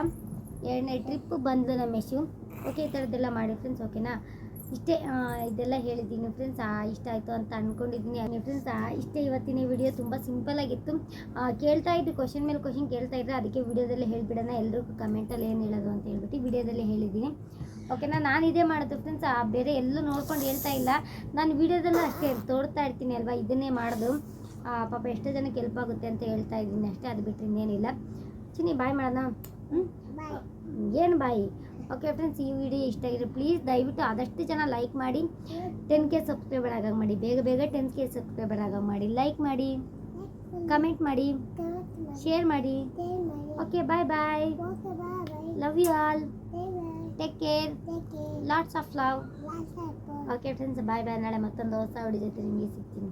ಎರಡನೇ ಟ್ರಿಪ್ ಬಂದು ನಮ್ಮ ಯಶು. ಓಕೆ ಈ ಥರದ್ದೆಲ್ಲ ಮಾಡಿ ಫ್ರೆಂಡ್ಸ್ ಓಕೆನಾ ಇಷ್ಟೇ ಇದೆಲ್ಲ ಹೇಳಿದ್ದೀನಿ ಫ್ರೆಂಡ್ಸ್ ಇಷ್ಟ ಆಯಿತು ಅಂತ ಅಂದ್ಕೊಂಡಿದ್ದೀನಿ ಫ್ರೆಂಡ್ಸ್ ಇಷ್ಟೇ ಇವತ್ತಿನ ವಿಡಿಯೋ ತುಂಬ ಸಿಂಪಲಾಗಿತ್ತು ಕೇಳ್ತಾ ಇದ್ದು ಕ್ವಶನ್ ಮೇಲೆ ಕ್ವಶನ್ ಕೇಳ್ತಾ ಇದ್ದರೆ ಅದಕ್ಕೆ ವಿಡಿಯೋದಲ್ಲಿ ಹೇಳಿಬಿಡೋಣ. ಎಲ್ಲರಿಗೂ ಕಮೆಂಟಲ್ಲಿ ಏನು ಹೇಳೋದು ಅಂತ ಹೇಳ್ಬಿಟ್ಟು ವಿಡಿಯೋದಲ್ಲಿ ಹೇಳಿದ್ದೀನಿ. ಓಕೆನಾ ನಾನು ಇದೇ ಮಾಡೋದು ಫ್ರೆಂಡ್ಸ್ ಬೇರೆ ಎಲ್ಲೂ ನೋಡ್ಕೊಂಡು ಹೇಳ್ತಾ ಇಲ್ಲ. ನಾನು ವಿಡಿಯೋದಲ್ಲೂ ಅಷ್ಟೇ ತೋರ್ತಾ ಇರ್ತೀನಿ ಅಲ್ವಾ ಇದನ್ನೇ ಮಾಡೋದು. ಪಾಪ ಎಷ್ಟೋ ಜನಕ್ಕೆ ಹೆಲ್ಪ್ ಆಗುತ್ತೆ ಅಂತ ಹೇಳ್ತಾ ಇದ್ದೀನಿ ಅಷ್ಟೇ ಅದು ಬಿಟ್ಟರೆ ಇನ್ನೇನಿಲ್ಲ. ಚಿನ್ನಿ ಬಾಯ್ ಮಾಡೋಣ. ಹ್ಞೂ ಏನು ಬಾಯಿ ಓಕೆ ಫ್ರೆಂಡ್ಸ್ ಈ ವಿಡಿಯೋ ಇಷ್ಟ ಆಗಿದೆ ಪ್ಲೀಸ್ ದಯವಿಟ್ಟು ಆದಷ್ಟು ಜನ ಲೈಕ್ ಮಾಡಿ ಟೆನ್ ಕೆ ಸಬ್ಸ್ಕ್ರೈಬರ್ ಆಗಾಗ ಮಾಡಿ ಬೇಗ ಬೇಗ ಟೆನ್ ಕೆ ಸಬ್ಸ್ಕ್ರೈಬರ್ ಆಗಾಗ ಮಾಡಿ ಲೈಕ್ ಮಾಡಿ ಕಮೆಂಟ್ ಮಾಡಿ ಶೇರ್ ಮಾಡಿ. Okay bye bye love you all take care lots of love okay friends bye bye ನಾಳೆ ಮತ್ತೊಂದು ಹೊಸ ವಿಡಿಯೋ ಜೊತೆ ನಿಮಗೆ ಸಿಗ್ತೀನಿ.